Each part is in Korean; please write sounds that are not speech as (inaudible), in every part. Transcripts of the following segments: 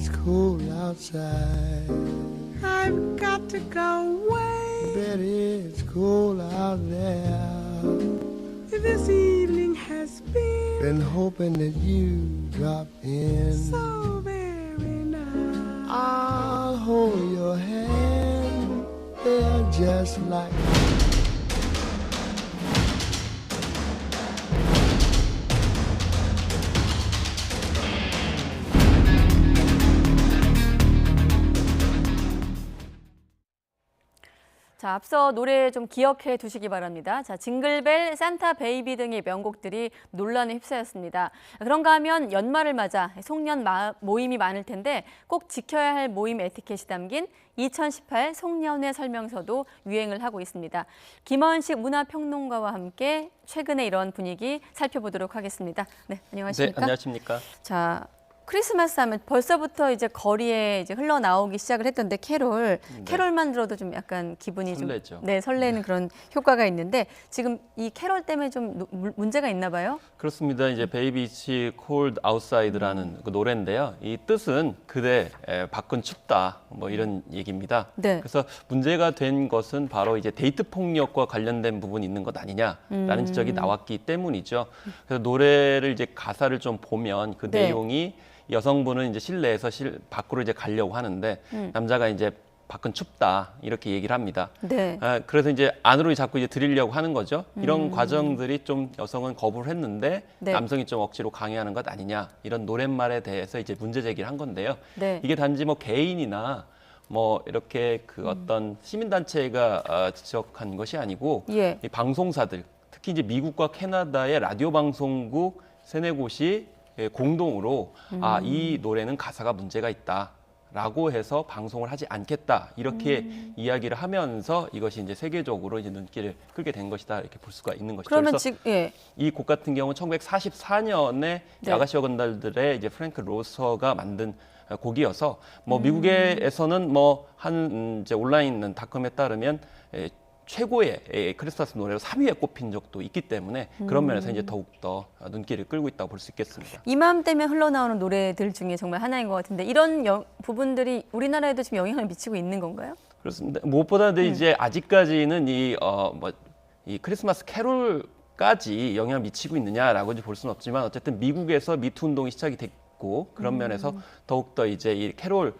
it's cold outside. I've got to go away. Betty, it's cold out there. This evening has been Been hoping that you drop in. so very nice. I'll hold your hand. They're just like 자, 앞서 노래 좀 기억해 두시기 바랍니다. 자, 징글벨, 산타 베이비 등의 명곡들이 논란에 휩싸였습니다. 그런가 하면 연말을 맞아 송년 마- 모임이 많을 텐데 꼭 지켜야 할 모임 에티켓이 담긴 2018 송년회 설명서도 유행을 하고 있습니다. 김원식 문화평론가와 함께 최근의 이런 분위기 살펴보도록 하겠습니다. 네, 네, 안녕하십니까? 안녕하십니까. 자, 크리스마스 하면 벌써부터 이제 거리에 이제 흘러나오기 시작을 했던데 캐롤, 캐롤만 들어도 좀 약간 기분이 네. 설레죠. 좀 네, 설레는 그런 효과가 있는데 지금 이 캐롤 때문에 좀 노- 물- 문제가 있나 봐요. 그렇습니다. 이제 베이비치 콜드 아웃사이드라는 그 노래인데요. 이 뜻은 그대 에, 밖은 춥다 뭐 이런 얘기입니다. 네. 그래서 문제가 된 것은 바로 이제 데이트 폭력과 관련된 부분이 있는 것 아니냐라는 지적이 나왔기 때문이죠. 그래서 노래를 이제 가사를 좀 보면 그 네. 내용이 여성분은 이제 실내에서 실 밖으로 이제 가려고 하는데 남자가 이제 밖은 춥다 이렇게 얘기를 합니다. 네. 아, 그래서 이제 안으로 자꾸 이제 들이려고 하는 거죠. 이런 음. 과정들이 좀 여성은 거부를 했는데 네. 남성이 좀 억지로 강요하는 것 아니냐 이런 노랫말에 대해서 이제 문제 제기를 한 건데요. 네. 이게 단지 뭐 개인이나 뭐 이렇게 그 음. 어떤 시민단체가 어, 지적한 것이 아니고 예. 이 방송사들 특히 이제 미국과 캐나다의 라디오 방송국 세네 곳이 예, 공동으로 아이 음. 노래는 가사가 문제가 있다. 라고 해서 방송을 하지 않겠다 이렇게 음. 이야기를 하면서 이것이 이제 세계적으로 이제 눈길을 끌게 된 것이다 이렇게 볼 수가 있는 것이죠. 그러면 지금 예. 이곡 같은 경우는 1944년에 네. 아가씨와 건달들의 이제 프랭크 로서가 만든 어, 곡이어서 뭐 음. 미국에서는 뭐 한 이제 온라인 닷컴에 따르면 에, 최고의 에, 크리스마스 노래로 3위에 꼽힌 적도 있기 때문에 그런 면에서 음. 이제 더욱 더 눈길을 끌고 있다고 볼 수 있겠습니다. 이맘때면 흘러나오는 노래들 중에 정말 하나인 것 같은데 이런 여- 부분들이 우리나라에도 지금 영향을 미치고 있는 건가요? 그렇습니다. 무엇보다 음. 이제 아직까지는 이 어 뭐 이 크리스마스 캐롤까지 영향을 미치고 있느냐라고 이제 볼 수는 없지만 어쨌든 미국에서 미투 운동이 시작이 됐고 음. 그런 면에서 더욱 더 이제 이 캐롤 어,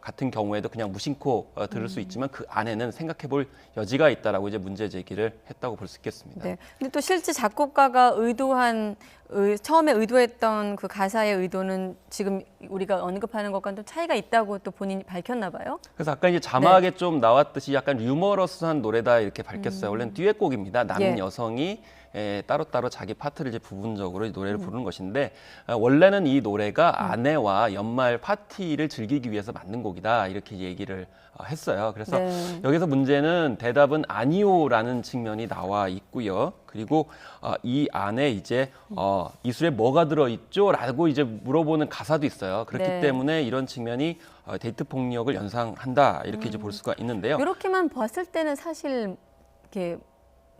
같은 경우에도 그냥 무심코 어, 들을 음. 수 있지만 그 안에는 생각해볼 여지가 있다라고 이제 문제 제기를 했다고 볼 수 있겠습니다. 네. 근데 또 실제 작곡가가 의도한 의, 처음에 의도했던 그 가사의 의도는 지금 우리가 언급하는 것과는 좀 차이가 있다고 또 본인이 밝혔나 봐요. 그래서 아까 이제 네. 자막에 좀 나왔듯이 약간 유머러스한 노래다 이렇게 밝혔어요. 원래는 듀엣곡입니다. 남 음. 예. 여성이 에, 따로따로 자기 파트를 이제 부분적으로 이 음. 노래를 부르는 것인데 어, 원래는 이 노래가 아내와 연말 파티를 즐기기 위해서 만든 곡이다 이렇게 얘기를 어, 했어요. 그래서 네. 여기서 문제는 대답은 아니오라는 측면이 나와 있고요. 그리고 어, 이 안에 이제 어, 이 술에 뭐가 들어 있죠?라고 이제 물어보는 가사도 있어요. 그렇기 네. 때문에 이런 측면이 어, 데이트 폭력을 연상한다 이렇게 이제 볼 수가 있는데요. 이렇게만 봤을 때는 사실 이렇게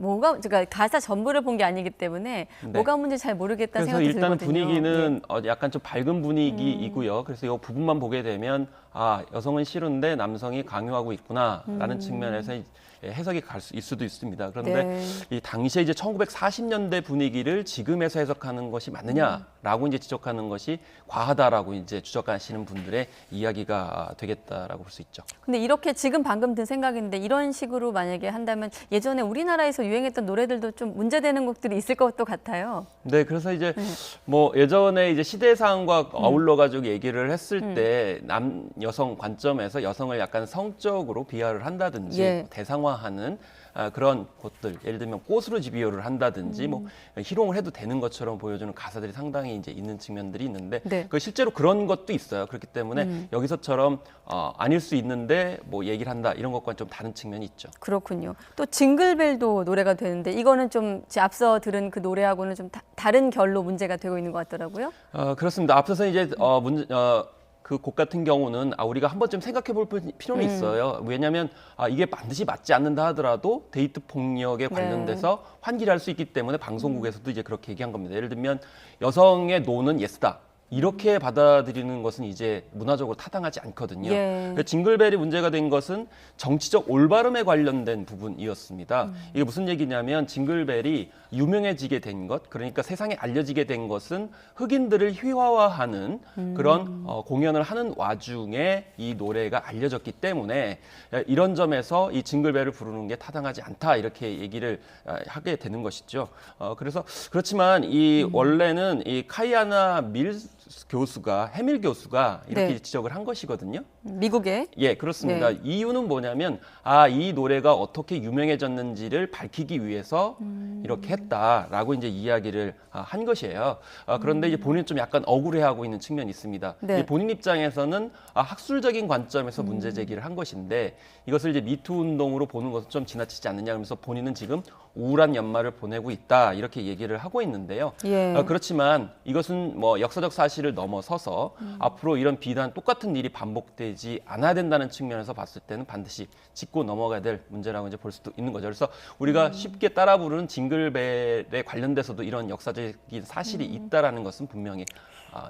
뭐가 그러니까 가사 전부를 본 게 아니기 때문에 뭐가 문제 잘 모르겠다 네. 그래서 생각이 일단은 들거든요. 네. 음. 분위기는 어, 약간 좀 밝은 분위기이고요. 그래서 이 부분만 보게 되면 아 여성은 싫은데 남성이 강요하고 있구나라는 측면에서 이- 예, 해석이 갈 수, 있을 수도 있습니다. 그런데 네. 이 당시에 이제 1940년대 분위기를 지금에서 해석하는 것이 맞느냐라고 이제 지적하는 것이 과하다라고 이제 주적하시는 분들의 이야기가 되겠다라고 볼 수 있죠. 근데 이렇게 지금 방금 든 생각인데 이런 식으로 만약에 한다면 예전에 우리나라에서 유행했던 노래들도 좀 문제되는 곡들이 있을 것도 같아요. 네, 그래서 이제 뭐 예전에 이제 시대상과 어울러 가지고 얘기를 했을 때남 여성 관점에서 여성을 약간 성적으로 비하를 한다든지 예. 대상화 하는 아, 그런 것들 예를 들면 꽃으로 비교를 한다든지 뭐 희롱을 해도 되는 것처럼 보여주는 가사들이 상당히 이제 있는 측면들이 있는데 네. 그 실제로 그런 것도 있어요. 그렇기 때문에 여기서처럼 어, 아닐 수 있는데 뭐 얘기를 한다 이런 것과는 좀 다른 측면이 있죠. 그렇군요. 또 징글벨도 노래가 되는데 이거는 좀제 앞서 들은 그 노래하고는 좀 다, 른 결로 문제가 되고 있는 것 같더라고요. 어, 그렇습니다. 앞서서 이제 어, 문제, 어, 그 곡 같은 경우는 아, 우리가 한 번쯤 생각해 볼 필요는 있어요. 왜냐하면 아, 이게 반드시 맞지 않는다 하더라도 데이트 폭력에 관련돼서 환기를 할 수 있기 때문에 방송국에서도 이제 그렇게 얘기한 겁니다. 예를 들면 여성의 노는 예스다. 이렇게 받아들이는 것은 이제 문화적으로 타당하지 않거든요. 예. 그러니까 징글벨이 문제가 된 것은 정치적 올바름에 관련된 부분이었습니다. 음. 이게 무슨 얘기냐면 징글벨이 유명해지게 된 것, 그러니까 세상에 알려지게 된 것은 흑인들을 휘화화하는 음. 그런 어, 공연을 하는 와중에 이 노래가 알려졌기 때문에 이런 점에서 이 징글벨을 부르는 게 타당하지 않다 이렇게 얘기를 아, 하게 되는 것이죠. 어, 그래서 그렇지만 이 음. 원래는 이 카이아나 밀 교수가 해밀 교수가 이렇게 네. 지적을 한 것이거든요. 미국에 예, 그렇습니다. 네. 이유는 뭐냐면 아, 이 노래가 어떻게 유명해졌는지를 밝히기 위해서 음. 이렇게 했다라고 이제 이야기를 아, 한 것이에요. 아, 그런데 이제 본인 좀 약간 억울해하고 있는 측면이 있습니다. 네. 본인 입장에서는 아, 학술적인 관점에서 음. 문제 제기를 한 것인데 이것을 이제 미투 운동으로 보는 것은 좀 지나치지 않느냐 하면서 본인은 지금 우울한 연말을 보내고 있다 이렇게 얘기를 하고 있는데요. 예. 아, 그렇지만 이것은 뭐 역사적 사실을 넘어서서 음. 앞으로 이런 비단 똑같은 일이 반복되지 않아야 된다는 측면에서 봤을 때는 반드시 짚고 넘어가야 될 문제라고 이제 볼 수도 있는 거죠. 그래서 우리가 음. 쉽게 따라 부르는 징글벨에 관련돼서도 이런 역사적인 사실이 음. 있다라는 것은 분명히 아,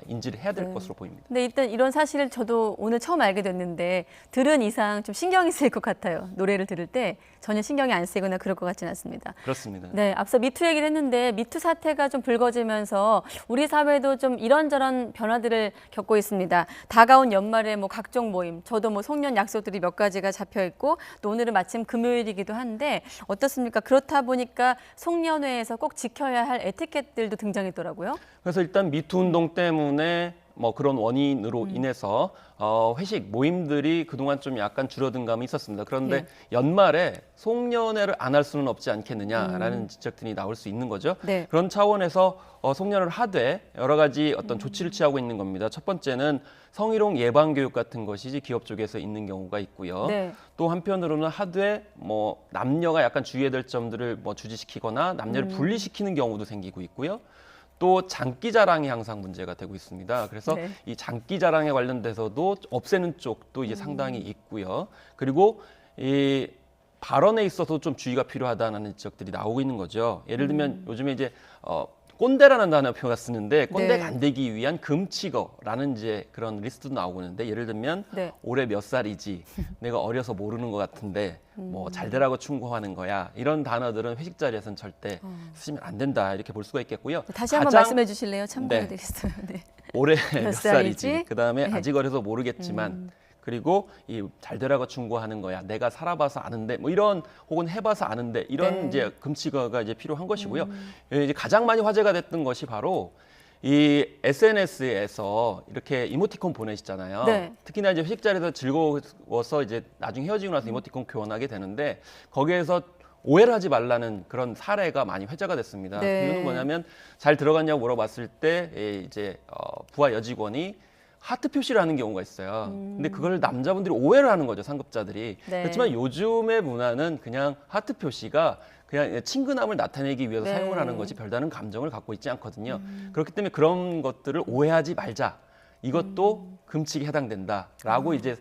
인지를 해야 될 네. 것으로 보입니다. 근데 일단 이런 사실을 저도 오늘 처음 알게 됐는데 들은 이상 좀 신경이 (laughs) 쓰일 것 같아요. 노래를 들을 때 전혀 신경이 안 쓰이거나 그럴 것 같지는 않습니다. 그렇습니다. 네, 앞서 미투 얘기를 했는데 미투 사태가 좀 불거지면서 우리 사회도 좀 이런저런 변화들을 겪고 있습니다. 다가온 연말에 뭐 각종 모임, 저도 뭐 송년 약속들이 몇 가지가 잡혀 있고 또 오늘은 마침 금요일이기도 한데 어떻습니까? 그렇다 보니까 송년회에서 꼭 지켜야 할 에티켓들도 등장했더라고요. 그래서 일단 미투 운동 때 문에 뭐 그런 원인으로 음. 인해서 어, 회식 모임들이 그동안 좀 약간 줄어든 감이 있었습니다. 그런데 예. 연말에 송년회를 안 할 수는 없지 않겠느냐라는 지적들이 나올 수 있는 거죠. 음. 네. 그런 차원에서 어, 송년을 하되 여러 가지 어떤 음. 조치를 취하고 있는 겁니다. 첫 번째는 성희롱 예방 교육 같은 것이 기업 쪽에서 있는 경우가 있고요. 네. 또 한편으로는 하되 뭐 남녀가 약간 주의해야 될 점들을 뭐 주지시키거나 남녀를 음. 분리시키는 경우도 생기고 있고요. 또 장기 자랑이 항상 문제가 되고 있습니다. 그래서 네. 이 장기 자랑에 관련돼서도 없애는 쪽도 이제 상당히 있고요. 그리고 이 발언에 있어서 좀 주의가 필요하다는 지적들이 나오고 있는 거죠. 예를 들면 요즘에 이제 어 꼰대라는 단어 표가 쓰는데 꼰대가 네. 안 되기 위한 금치거라는 이제 그런 리스트도 나오고 있는데 예를 들면 네. 올해 몇 살이지 (laughs) 내가 어려서 모르는 것 같은데 뭐 잘 되라고 충고하는 거야 이런 단어들은 회식 자리에서는 절대 쓰시면 안 된다 이렇게 볼 수가 있겠고요. 다시 한번 가장 말씀해 주실래요? 참고해드리겠어요. (laughs) 네. 올해 몇 살이지? 살이지 그 다음에 네. 음. 아직 어려서 모르겠지만 그리고 이 잘 되라고 충고하는 거야 내가 살아봐서 아는데 뭐 이런 혹은 해봐서 아는데 이런 네. 음. 이제 금치어가 이제 필요한 것이고요. 예, 이제 가장 많이 화제가 됐던 것이 바로 이 SNS에서 이렇게 이모티콘 보내시잖아요. 네. 특히나 이제 회식 자리에서 즐거워서 이제 나중에 헤어지고 나서 이모티콘 교환하게 되는데 거기에서 오해를 하지 말라는 그런 사례가 많이 회자가 됐습니다. 네. 그 이유는 뭐냐면 잘 들어갔냐고 물어봤을 때 예, 이제 어, 부하 여직원이 하트 표시를 하는 경우가 있어요. 근데 그걸 남자분들이 오해를 하는 거죠, 상급자들이. 음. 네. 그렇지만 요즘의 문화는 그냥 하트 표시가 그냥 친근함을 나타내기 위해서 네. 음. 사용을 하는 거지 별다른 감정을 갖고 있지 않거든요. 그렇기 때문에 그런 것들을 오해하지 말자. 이것도 음. 금칙에 해당된다라고 이제 어,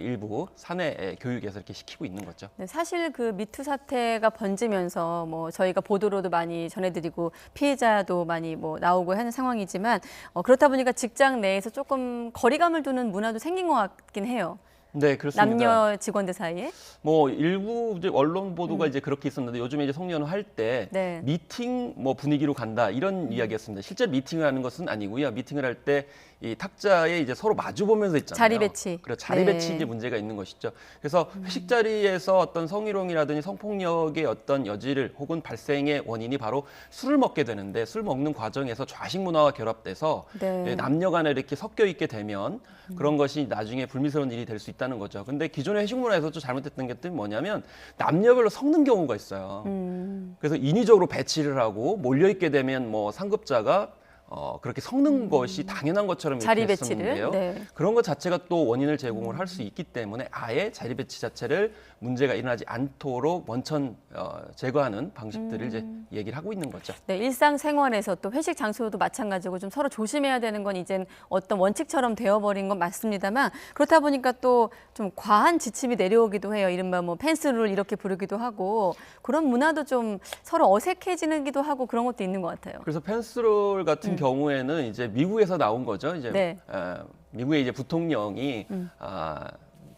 일부 사내 교육에서 이렇게 시키고 있는 거죠. 네, 사실 그 미투 사태가 번지면서 뭐 저희가 보도로도 많이 전해드리고 피해자도 많이 뭐 나오고 하는 상황이지만 어, 그렇다 보니까 직장 내에서 조금 거리감을 두는 문화도 생긴 것 같긴 해요. 네, 그렇습니다. 남녀 직원들 사이에. 뭐 일부 이제 언론 보도가 이제 그렇게 있었는데 요즘에 이제 송년회 할때 음. 네. 음. 미팅 뭐 분위기로 간다 이런 이야기였습니다. 실제 미팅을 하는 것은 아니고요. 미팅을 할때 이 탁자에 이제 서로 마주 보면서 있잖아요. 자리 배치. 그래 자리 네. 배치 이제 문제가 있는 것이죠. 그래서 회식 자리에서 어떤 성희롱이라든지 성폭력의 어떤 여지를 혹은 발생의 원인이 바로 술을 먹게 되는데 술 먹는 과정에서 좌식 문화와 결합돼서 네. 예, 남녀 간에 이렇게 섞여 있게 되면 그런 것이 나중에 불미스러운 일이 될 수 있다는 거죠. 근데 기존의 회식 문화에서 좀 잘못됐던 게 뭐냐면 남녀별로 섞는 경우가 있어요. 음. 그래서 인위적으로 배치를 하고 몰려 있게 되면 뭐 상급자가 어, 그렇게 섞는 것이 당연한 것처럼 음. 자리 배치를. 네. 그런 것 자체가 또 원인을 제공을 할 수 있기 때문에 아예 자리 배치 자체를 문제가 일어나지 않도록 원천 어, 제거하는 방식들을 이제 얘기를 하고 있는 거죠. 네, 일상 생활에서 또 회식 장소도 마찬가지고 좀 서로 조심해야 되는 건 이젠 어떤 원칙처럼 되어버린 건 맞습니다만 그렇다 보니까 또 좀 과한 지침이 내려오기도 해요. 이른바 뭐 펜스룰 이렇게 부르기도 하고 그런 문화도 좀 서로 어색해지기도 하고 그런 것도 있는 것 같아요. 그래서 펜스롤 같은 경우에는 이제 미국에서 나온 거죠. 이제 네. 어, 미국의 이제 부통령이 아,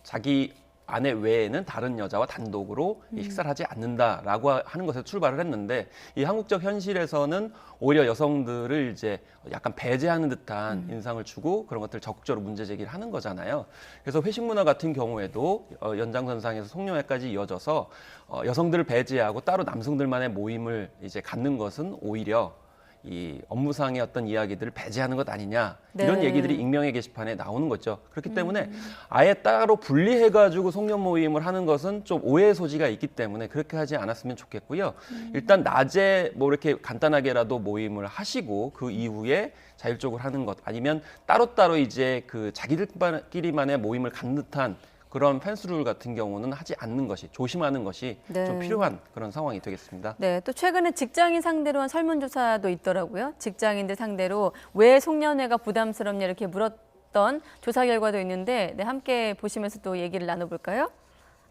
자기 아내 외에는 다른 여자와 단독으로 이 식사를 하지 않는다라고 하는 것에서 출발을 했는데 이 한국적 현실에서는 오히려 여성들을 이제 약간 배제하는 듯한 인상을 주고 그런 것들 을 적극적으로 문제 제기를 하는 거잖아요. 그래서 회식 문화 같은 경우에도 어, 연장선상에서 송년회까지 이어져서 어, 여성들을 배제하고 따로 남성들만의 모임을 이제 갖는 것은 오히려 이 업무상의 어떤 이야기들을 배제하는 것 아니냐 이런 네. 얘기들이 익명의 게시판에 나오는 거죠. 그렇기 때문에 아예 따로 분리해가지고 송년 모임을 하는 것은 좀 오해의 소지가 있기 때문에 그렇게 하지 않았으면 좋겠고요. 일단 낮에 뭐 이렇게 간단하게라도 모임을 하시고 그 이후에 자율적으로 하는 것 아니면 따로따로 이제 그 자기들끼리만의 모임을 갖는 듯한 그런 펜스룰 같은 경우는 하지 않는 것이 조심하는 것이 네. 좀 필요한 그런 상황이 되겠습니다. 네, 또 최근에 직장인 상대로 한 설문조사도 있더라고요. 직장인들 상대로 왜 송년회가 부담스럽냐 이렇게 물었던 조사 결과도 있는데 네, 함께 보시면서 또 얘기를 나눠볼까요?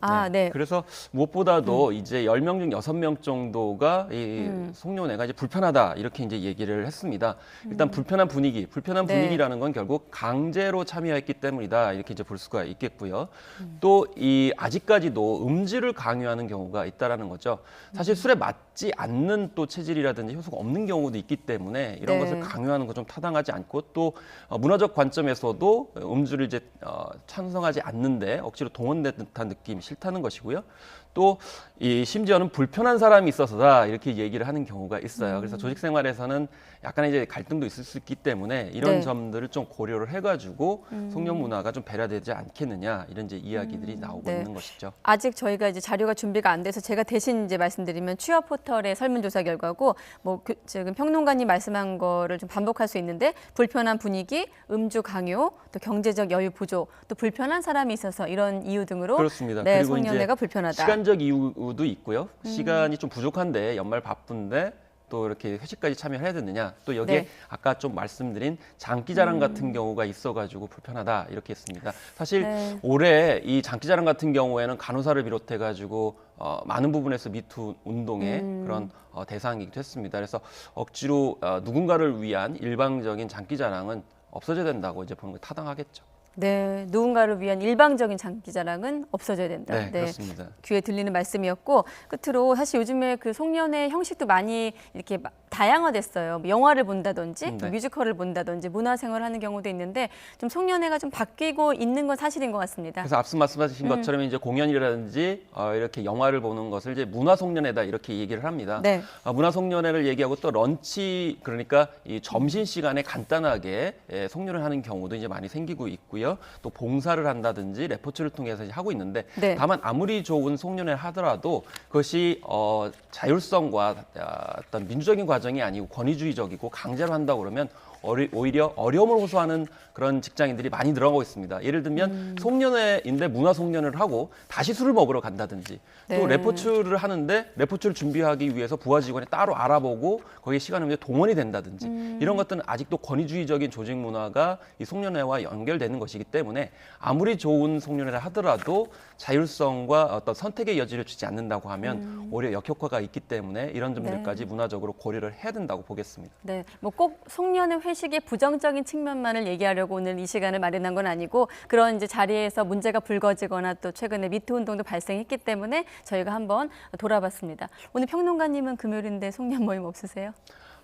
아, 네. 그래서 무엇보다도 이제 10명 중 6명 정도가 이 음. 송년회가 이제 불편하다 이렇게 이제 얘기를 했습니다. 일단 불편한 분위기, 불편한 음. 네. 분위기라는 건 결국 강제로 참여했기 때문이다 이렇게 이제 볼 수가 있겠고요. 음. 또이 아직까지도 음주를 강요하는 경우가 있다라는 거죠. 음. 사실 술에 맞지 않는 또 체질이라든지 효소가 없는 경우도 있기 때문에 이런 네. 것을 강요하는 건 좀 타당하지 않고 또 어, 문화적 관점에서도 음주를 이제 어, 찬성하지 않는데 억지로 동원된 듯한 느낌이 싫다는 것이고요. 또 이 심지어는 불편한 사람이 있어서다 이렇게 얘기를 하는 경우가 있어요. 그래서 조직 생활에서는 약간의 이제 갈등도 있을 수 있기 때문에 이런 네. 음. 점들을 좀 고려를 해가지고 송년 문화가 좀 배려되지 않겠느냐 이런 이제 이야기들이 나오고 네. 있는 것이죠. 아직 저희가 이제 자료가 준비가 안 돼서 제가 대신 이제 말씀드리면 취업 포털의 설문조사 결과고 뭐 그, 지금 평론가님 말씀한 거를 좀 반복할 수 있는데 불편한 분위기, 음주 강요, 또 경제적 여유 부족, 또 불편한 사람이 있어서 이런 이유 등으로 그렇습니다. 네, 그리고 송년회가 불편하다. 시간적 이유도 있고요. 음. 시간이 좀 부족한데 연말 바쁜데 또 이렇게 회식까지 참여해야 되느냐. 또 여기에 네. 음. 아까 좀 말씀드린 장기자랑 같은 경우가 있어가지고 불편하다 이렇게 했습니다. 사실 네. 올해 이 장기자랑 같은 경우에는 간호사를 비롯해가지고 어, 많은 부분에서 미투 운동의 음. 그런 어, 대상이기도 했습니다. 그래서 억지로 어, 누군가를 위한 일방적인 장기자랑은 없어져야 된다고 이제 보는 게 타당하겠죠. 네, 누군가를 위한 일방적인 장기 자랑은 없어져야 된다. 네, 그렇습니다. 귀에 들리는 말씀이었고 끝으로 사실 요즘에 그 송년회 형식도 많이 이렇게 마- 다양화됐어요. 뭐 영화를 본다든지 음, 네. 뮤지컬을 본다든지 문화생활을 하는 경우도 있는데 좀 송년회가 좀 바뀌고 있는 건 사실인 것 같습니다. 그래서 앞서 음. 말씀하신 것처럼 이제 공연이라든지 어, 이렇게 영화를 보는 것을 이제 문화 송년회다 이렇게 얘기를 합니다. 네. 아, 문화 송년회를 얘기하고 또 런치 그러니까 이 점심 시간에 간단하게 예, 송년을 하는 경우도 이제 많이 생기고 있고요. 또 봉사를 한다든지 레포츠를 통해서 하고 있는데 네. 다만 아무리 좋은 송년회를 하더라도 그것이 어, 자율성과 아, 어떤 민주적인 과정이 아니고 권위주의적이고 강제로 한다고 그러면 어리, 오히려 어려움을 호소하는 그런 직장인들이 많이 늘어나고 있습니다. 예를 들면 음. 송년회인데 문화 송년회를 하고 다시 술을 먹으러 간다든지 또 네. 레포츠를 하는데 레포츠를 준비하기 위해서 부하 직원이 따로 알아보고 거기에 시간을 내면 동원이 된다든지 음. 이런 것들은 아직도 권위주의적인 조직 문화가 이 송년회와 연결되는 것이기 때문에 아무리 좋은 송년회를 하더라도 자율성과 어떤 선택의 여지를 주지 않는다고 하면 음. 오히려 역효과가 있기 때문에 이런 점들까지 문화적으로 고려를 해야 된다고 보겠습니다. 네, 뭐 꼭 송년회 회식의 부정적인 측면만을 얘기하려고 오늘 이 시간을 마련한 건 아니고 그런 이제 자리에서 문제가 불거지거나 또 최근에 미투 운동도 발생했기 때문에 저희가 한번 돌아봤습니다. 오늘 평론가님은 금요일인데 송년 모임 없으세요?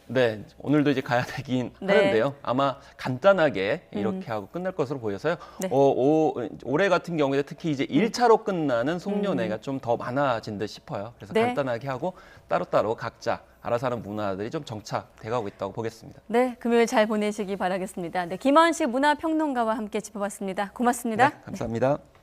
네, 오늘도 이제 가야 되긴 네. 하는데요. 아마 간단하게 이렇게 하고 끝날 것으로 보여서요. 네. 어, 오, 올해 같은 경우에 특히 이제 일차로 끝나는 송년회가 좀더 많아진 듯 싶어요. 그래서 네. 간단하게 하고 따로따로 각자 알아서 하는 문화들이 좀 정착돼가고 있다고 보겠습니다. 네, 금요일 잘 보내시기 바라겠습니다. 네, 김원식 문화평론가와 함께 짚어봤습니다. 고맙습니다. 네, 감사합니다.